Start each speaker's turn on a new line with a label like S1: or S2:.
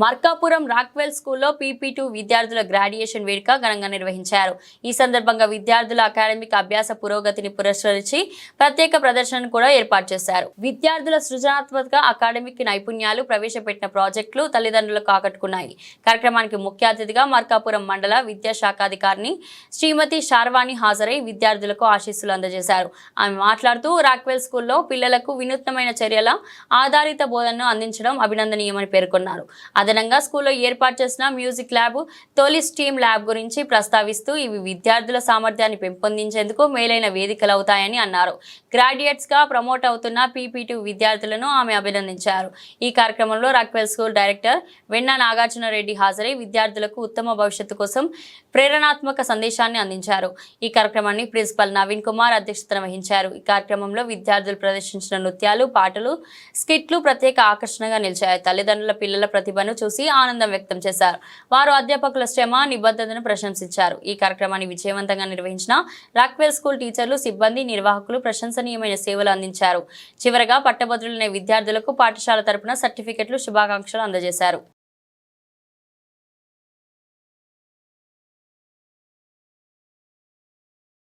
S1: Markapuram Rockwell స్కూల్లో PP two విద్యార్థుల graduation వేడుక ఘనంగా నిర్వహించారు. ఈ సందర్భంగా విద్యార్థుల అకాడమిక్ అభ్యాస పురోగతిని పురస్కరించి ప్రత్యేక ప్రదర్శనను కూడా ఏర్పాటు చేశారు. విద్యార్థుల సృజనాత్మక అకాడమిక్ నైపుణ్యాలు ప్రవేశపెట్టిన ప్రాజెక్టులు తల్లిదండ్రులకు ఆకట్టుకున్నాయి. కార్యక్రమానికి ముఖ్య అతిథిగా మార్కాపురం మండల విద్యాశాఖాధికారిని శ్రీమతి శార్వాణి హాజరై విద్యార్థులకు ఆశీస్సులు అందజేశారు. ఆమె మాట్లాడుతూ రాక్వెల్ స్కూల్లో పిల్లలకు వినూత్నమైన చర్యల ఆధారిత బోధనను అందించడం అభినందనీయమని పేర్కొన్నారు. అదనంగా స్కూల్లో ఏర్పాటు చేసిన మ్యూజిక్ ల్యాబ్ తొలి స్టీమ్ ల్యాబ్ గురించి ప్రస్తావిస్తూ ఇవి విద్యార్థుల సామర్థ్యాన్ని పెంపొందించేందుకు మేలైన వేదికలు అవుతాయని అన్నారు. గ్రాడ్యుయేట్స్గా ప్రమోట్ అవుతున్న పీపీటీ విద్యార్థులను ఆమె అభినందించారు. ఈ కార్యక్రమంలో రాక్వెల్ స్కూల్ డైరెక్టర్ వెన్న నాగార్జున రెడ్డి హాజరై విద్యార్థులకు ఉత్తమ భవిష్యత్తు కోసం ప్రేరణాత్మక సందేశాన్ని అందించారు. ఈ కార్యక్రమాన్ని ప్రిన్సిపల్ నవీన్ కుమార్ అధ్యక్షతన వహించారు. ఈ కార్యక్రమంలో విద్యార్థులు ప్రదర్శించిన నృత్యాలు పాటలు స్కిట్లు ప్రత్యేక ఆకర్షణగా నిలిచాయి. తల్లిదండ్రుల పిల్లల ప్రతిభను చూసి ఆనందం వ్యక్తం చేశారు. వారు అధ్యాపకుల శ్రమ నిబద్ధతను ప్రశంసించారు. ఈ కార్యక్రమాన్ని విజయవంతంగా నిర్వహించిన రాక్వెల్ స్కూల్ టీచర్లు సిబ్బంది నిర్వాహకులు ప్రశంసనీయమైన సేవలు అందించారు. చివరగా పట్టభద్రులైన విద్యార్థులకు పాఠశాల తరపున సర్టిఫికెట్లు శుభాకాంక్షలు అందజేశారు.